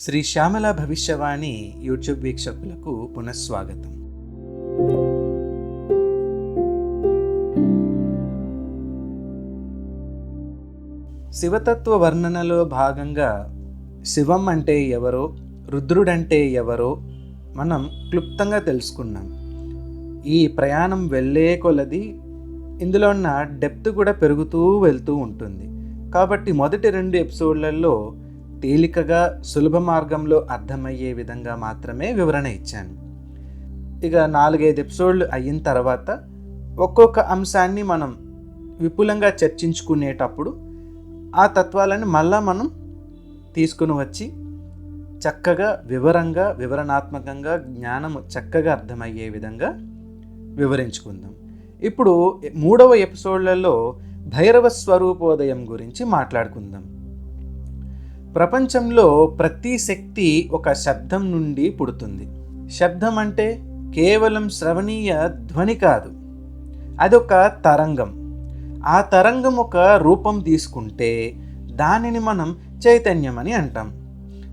Shri Shyamala భవిష్యవాణి YouTube వీక్షకులకు పునఃస్వాగతం. శివతత్వ వర్ణనలో భాగంగా శివం అంటే ఎవరో రుద్రుడంటే ఎవరో మనం క్లుప్తంగా తెలుసుకున్నాం. ఈ ప్రయాణం వెళ్ళే కొలది ఇందులో ఉన్న డెప్త్ కూడా పెరుగుతూ వెళ్తూ ఉంటుంది. కాబట్టి మొదటి రెండు ఎపిసోడ్లలో తేలికగా సులభ మార్గంలో అర్థమయ్యే విధంగా మాత్రమే వివరణ ఇచ్చాను. ఇక నాలుగైదు ఎపిసోడ్లు అయిన తర్వాత ఒక్కొక్క అంశాన్ని మనం విపులంగా చర్చించుకునేటప్పుడు ఆ తత్వాలను మళ్ళా మనం తీసుకుని వచ్చి చక్కగా వివరంగా వివరణాత్మకంగా జ్ఞానము చక్కగా అర్థమయ్యే విధంగా వివరించుకుందాం. ఇప్పుడు మూడవ ఎపిసోడ్లలో భైరవ స్వరూపోదయం గురించి మాట్లాడుకుందాం. ప్రపంచంలో ప్రతి శక్తి ఒక శబ్దం నుండి పుడుతుంది. శబ్దం అంటే కేవలం శ్రవణీయ ధ్వని కాదు. అదొక తరంగం. ఆ తరంగం ఒక రూపం తీసుకుంటే దానిని మనం చైతన్యం అని అంటాం.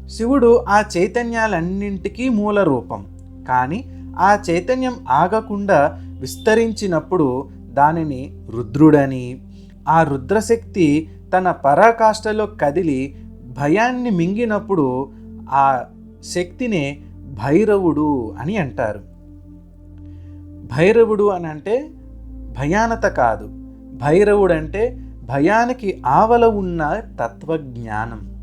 శివుడు ఆ చైతన్యాలన్నింటికీ మూల రూపం. కానీ ఆ చైతన్యం ఆగకుండా విస్తరించినప్పుడు దానిని రుద్రుడని ఆ రుద్రశక్తి తన పరాకాష్ఠలో కదిలి భయాన్ని మింగినప్పుడు ఆ శక్తినే భైరవుడు అని అంటారు. భైరవుడు అని అంటే భయానత కాదు. భైరవుడు అంటే భయానికి ఆవల ఉన్న తత్వజ్ఞానం.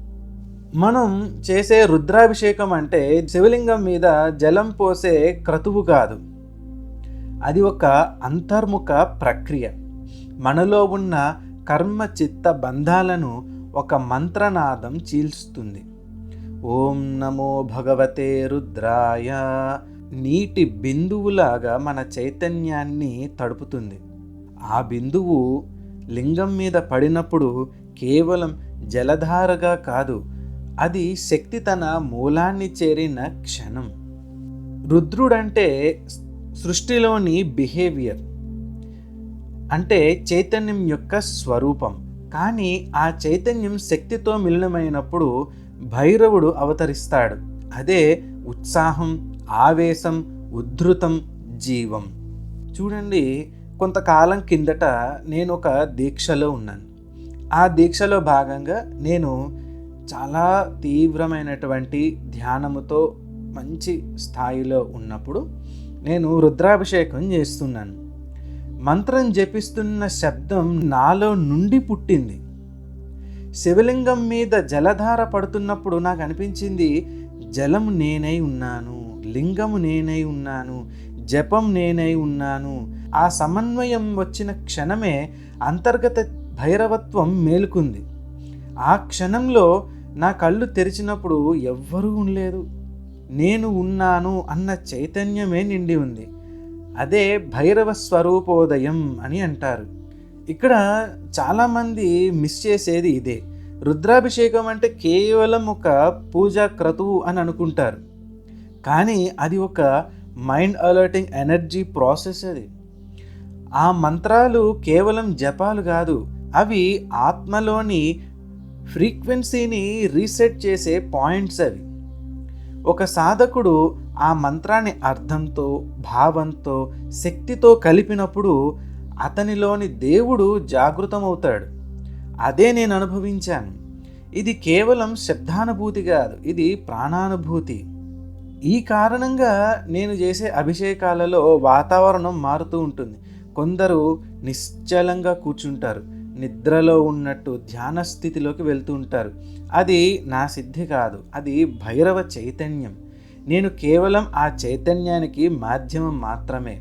మనం చేసే రుద్రాభిషేకం అంటే శివలింగం మీద జలం పోసే క్రతువు కాదు. అది ఒక అంతర్ముఖ ప్రక్రియ. మనలో ఉన్న కర్మ చిత్త బంధాలను ఒక మంత్రనాదం చీల్స్తుంది ఓం నమో భగవతే రుద్రాయ. నీటి బిందువులాగా మన చైతన్యాన్ని తడుపుతుంది. ఆ బిందువు లింగం మీద పడినప్పుడు కేవలం జలధారగా కాదు అది శక్తి తన మూలాన్ని చేరిన క్షణం. రుద్రుడంటే సృష్టిలోని బిహేవియర్ అంటే చైతన్యం యొక్క స్వరూపం. కానీ ఆ చైతన్యం శక్తితో మిలనమైనప్పుడు భైరవుడు అవతరిస్తాడు. అదే ఉత్సాహం ఆవేశం ఉద్ధృతం జీవం. చూడండి కొంతకాలం కిందట నేను ఒక దీక్షలో ఉన్నాను. ఆ దీక్షలో భాగంగా నేను చాలా తీవ్రమైనటువంటి ధ్యానముతో మంచి స్థాయిలో ఉన్నప్పుడు నేను రుద్రాభిషేకం చేస్తున్నాను. మంత్రం జపిస్తున్న శబ్దం నాలో నుండి పుట్టింది. శివలింగం మీద జలధార పడుతున్నప్పుడు నాకు అనిపించింది జలం నేనై ఉన్నాను లింగము నేనై ఉన్నాను జపం నేనై ఉన్నాను. ఆ సమన్వయం వచ్చిన క్షణమే అంతర్గత భైరవత్వం మేలుకుంది. ఆ క్షణంలో నా కళ్ళు తెరిచినప్పుడు ఎవ్వరూ ఉండలేదు. నేను ఉన్నాను అన్న చైతన్యమే నిండి ఉంది. అదే భైరవ స్వరూపోదయం అని అంటారు. ఇక్కడ చాలామంది మిస్ చేసేది ఇదే. రుద్రాభిషేకం అంటే కేవలం ఒక పూజా క్రతువు అని అనుకుంటారు. కానీ అది ఒక మైండ్ అలర్టింగ్ ఎనర్జీ ప్రాసెస్ అది. ఆ మంత్రాలు కేవలం జపాలు కాదు అవి ఆత్మలోని ఫ్రీక్వెన్సీని రీసెట్ చేసే పాయింట్స్ అవి. ఒక సాధకుడు ఆ మంత్రాన్ని అర్థంతో భావంతో శక్తితో కలిపినప్పుడు అతనిలోని దేవుడు జాగృతమవుతాడు. అదే నేను అనుభవించాను. ఇది కేవలం శబ్దానుభూతి కాదు ఇది ప్రాణానుభూతి. ఈ కారణంగా నేను చేసే అభిషేకాలలో వాతావరణం మారుతూ ఉంటుంది. కొందరు నిశ్చలంగా కూర్చుంటారు నిద్రలో ఉన్నట్టు ధ్యాన స్థితిలోకి వెళ్తూ ఉంటారు. అది నా సిద్ధి కాదు అది భైరవ చైతన్యం. నేను కేవలం ఆ చైతన్యానికి మాధ్యమం మాత్రమే.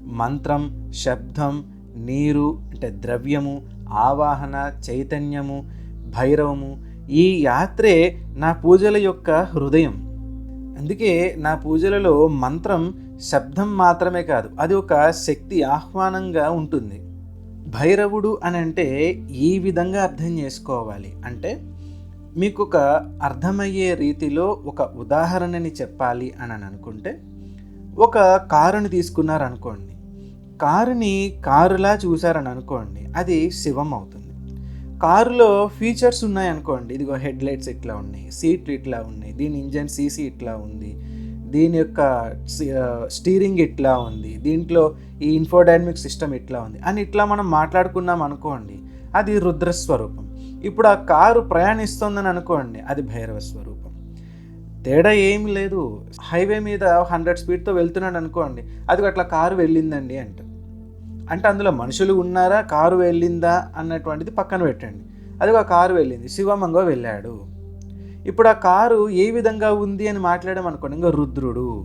మంత్రం శబ్దం నీరు అంటే ద్రవ్యము ఆవాహన చైతన్యము భైరవము ఈ యాత్రే నా పూజల యొక్క హృదయం. అందుకే నా పూజలలో మంత్రం శబ్దం మాత్రమే కాదు అది ఒక శక్తి ఆహ్వానంగా ఉంటుంది. భైరవుడు అని అంటే ఈ విధంగా అర్థం చేసుకోవాలి. అంటే మీకు ఒక అర్థమయ్యే రీతిలో ఒక ఉదాహరణని చెప్పాలి అని అనుకుంటే ఒక కారుని తీసుకున్నారనుకోండి. కారుని కారులా చూసారని అనుకోండి అది శివం అవుతుంది కారులో ఫీచర్స్ ఉన్నాయి అనుకోండి ఇదిగో హెడ్ లైట్స్ ఇట్లా ఉన్నాయి సీట్లు ఇట్లా ఉన్నాయి దీని ఇంజన్ సీసీ ఇట్లా ఉంది దీని యొక్క స్టీరింగ్ ఇట్లా ఉంది దీంట్లో ఈ ఇన్ఫోడైనమిక్ సిస్టమ్ ఇట్లా ఉంది అని ఇట్లా మనం మాట్లాడుకున్నాం అనుకోండి అది రుద్రస్వరూపం. ఇప్పుడు ఆ కారు ప్రయాణిస్తుందని అనుకోండి అది భైరవ స్వరూపం. తేడా ఏమి లేదు. హైవే మీద హండ్రెడ్ స్పీడ్తో వెళ్తున్నాడు అనుకోండి అది అట్లా కారు వెళ్ళిందండి అంట. అంటే అందులో మనుషులు ఉన్నారా కారు వెళ్ళిందా అన్నటువంటిది పక్కన పెట్టండి. అది ఒక కారు వెళ్ళింది శివమంగో వెళ్ళాడు. ఇప్పుడు ఆ కారు ఏ విధంగా ఉంది అని మాట్లాడడం అనుకోండి ఇంకా రుద్రుడు.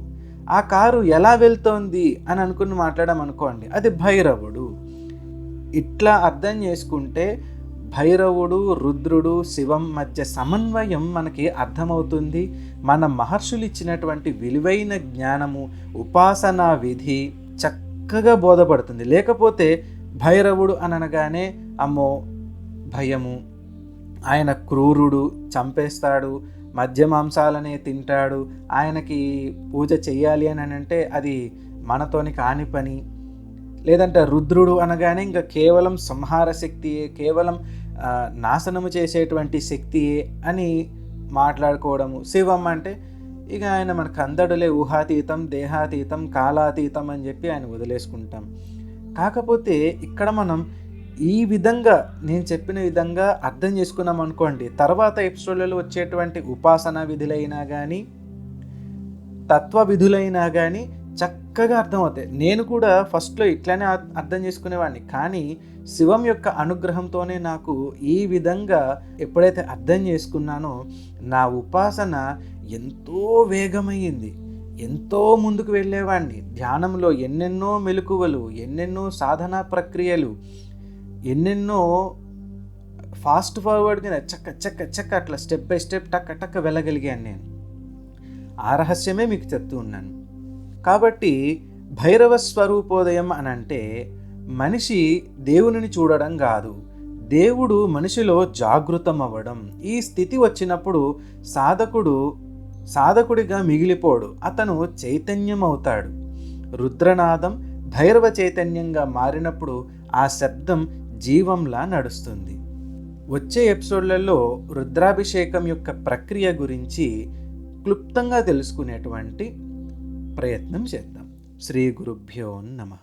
ఆ కారు ఎలా వెళ్తోంది అని అనుకుని మాట్లాడడం అనుకోండి అది భైరవుడు. ఇట్లా అర్థం చేసుకుంటే భైరవుడు రుద్రుడు శివం మధ్య సమన్వయం మనకి అర్థమవుతుంది. మన మహర్షులు ఇచ్చినటువంటి విలువైన జ్ఞానము ఉపాసనా విధి చక్కగా బోధపడుతుంది. లేకపోతే భైరవుడు అనగానే అమ్మో భయము. ఆయన క్రూరుడు చంపేస్తాడు మద్య మాంసాలనే తింటాడు ఆయనకి పూజ చెయ్యాలి అని అంటే అది మనతోని కాని పని. లేదంటే రుద్రుడు అనగానే ఇంకా కేవలం సంహార శక్తియే కేవలం నాశనము చేసేటువంటి శక్తియే అని మాట్లాడుకోవడము. శివం అంటే ఇక ఆయన మనకు అందడులే ఊహాతీతం దేహాతీతం కాలాతీతం అని చెప్పి ఆయన వదిలేసుకుంటాం. కాకపోతే ఇక్కడ మనం ఈ విధంగా నేను చెప్పిన విధంగా అర్థం చేసుకున్నాం అనుకోండి తర్వాత ఎపిసోడ్లలో వచ్చేటువంటి ఉపాసన విధులైనా కానీ తత్వ విధులైనా కానీ చక్కగా అర్థమవుతాయి. నేను కూడా ఫస్ట్లో ఇట్లానే అర్థం చేసుకునేవాడిని. కానీ శివం యొక్క అనుగ్రహంతోనే నాకు ఈ విధంగా ఎప్పుడైతే అర్థం చేసుకున్నానో నా ఉపాసన ఎంతో వేగమయ్యింది. ఎంతో ముందుకు వెళ్ళేవాడిని. ధ్యానంలో ఎన్నెన్నో మెలకువలు ఎన్నెన్నో సాధనా ప్రక్రియలు ఎన్నెన్నో ఫాస్ట్ ఫార్వర్డ్గా చక్క చక్క చక్క అట్లా స్టెప్ బై స్టెప్ టక్క టక్క వెళ్ళగలిగాను నేను. ఆ రహస్యమే మీకు చెప్తూ ఉన్నాను. కాబట్టి భైరవ స్వరూపోదయం అని అంటే మనిషి దేవునిని చూడడం కాదు. దేవుడు మనిషిలో జాగృతం అవ్వడం ఈ స్థితి వచ్చినప్పుడు సాధకుడు సాధకుడిగా మిగిలిపోడు. అతను చైతన్యం అవుతాడు రుద్రనాదం భైరవ చైతన్యంగా మారినప్పుడు ఆ శబ్దం జీవంలా నడుస్తుంది. వచ్చే ఎపిసోడ్లలో రుద్రాభిషేకం యొక్క ప్రక్రియ గురించి క్లుప్తంగా తెలుసుకునేటువంటి ప్రయత్నం చేద్దాం. శ్రీ గురుభ్యో నమ.